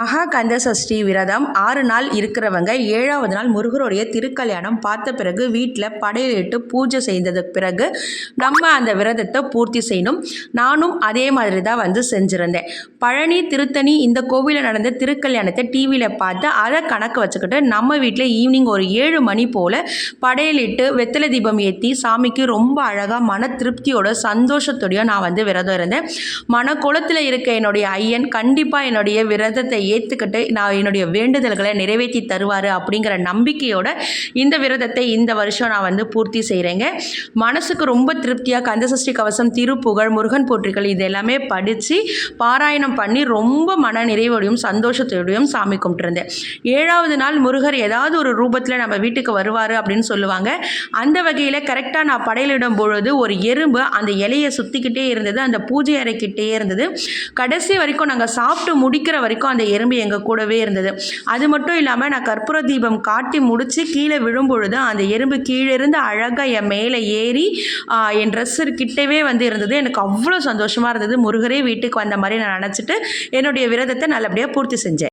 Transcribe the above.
மகா கந்த சஷ்டி விரதம் ஆறு நாள் இருக்கிறவங்க ஏழாவது நாள் முருகருடைய திருக்கல்யாணம் பார்த்த பிறகு வீட்டில் படையிலிட்டு பூஜை செய்ததுக்கு பிறகு நம்ம அந்த விரதத்தை பூர்த்தி செய்யணும். நானும் அதே மாதிரி தான் வந்து செஞ்சுருந்தேன். பழனி திருத்தணி இந்த கோவிலில் நடந்த திருக்கல்யாணத்தை டிவியில் பார்த்து அதை கணக்கு வச்சுக்கிட்டு நம்ம வீட்டில் ஈவினிங் ஒரு ஏழு மணி போல் படையலிட்டு வெத்தலை தீபம் ஏற்றி சாமிக்கு ரொம்ப அழகாக மன திருப்தியோட சந்தோஷத்தோடையும் நான் வந்து விரதம் இருந்தேன். மனக்குளத்தில் இருக்க என்னுடைய ஐயன் கண்டிப்பாக என்னுடைய விரதத்தை ஏற்றுக்கிட்டு நான் என்னுடைய வேண்டுதல்களை நிறைவேற்றி தருவார் அப்படிங்கிற நம்பிக்கையோட இந்த விரதத்தை இந்த வருஷம் நான் வந்து பூர்த்தி செய்கிறேங்க மனசுக்கு ரொம்ப திருப்தியாக கந்தசஷ்டி கவசம் திருப்புகழ் முருகன் போற்றிகள் இது எல்லாமே படித்து பாராயணம் பண்ணி ரொம்ப மன நிறைவோடையும் சந்தோஷத்தோடையும் சாமி கும்பிட்டுருந்தேன். ஏழாவது நாள் முருகர் ஏதாவது ஒரு ரூபத்தில் நம்ம வீட்டுக்கு வருவார் அப்படின்னு சொல்லுவாங்க. அந்த வகையில் கரெக்டாக நான் படையலிடும் பொழுது ஒரு எறும்பு அந்த இலையை சுற்றிக்கிட்டே இருந்தது அந்த பூஜை அறைக்கிட்டே இருந்தது. கடைசி வரைக்கும் நாங்கள் சாப்பிட்டு முடிக்கிற வரைக்கும் அந்த எறும்பு எங்கள் கூடவே இருந்தது. அது மட்டும் இல்லாமல் நான் கற்பூர தீபம் காட்டி முடித்து கீழே விழும் பொழுது அந்த எறும்பு கீழே இருந்து அழகாக என் மேலே ஏறி என் ட்ரெஸ்ஸு கிட்டவே வந்து இருந்தது. எனக்கு அவ்வளோ சந்தோஷமாக இருந்தது. முருகரே வீட்டுக்கு வந்த மாதிரி நான் நினச்சிட்டு என்னுடைய விரதத்தை நல்லபடியாக பூர்த்தி செஞ்சேன்.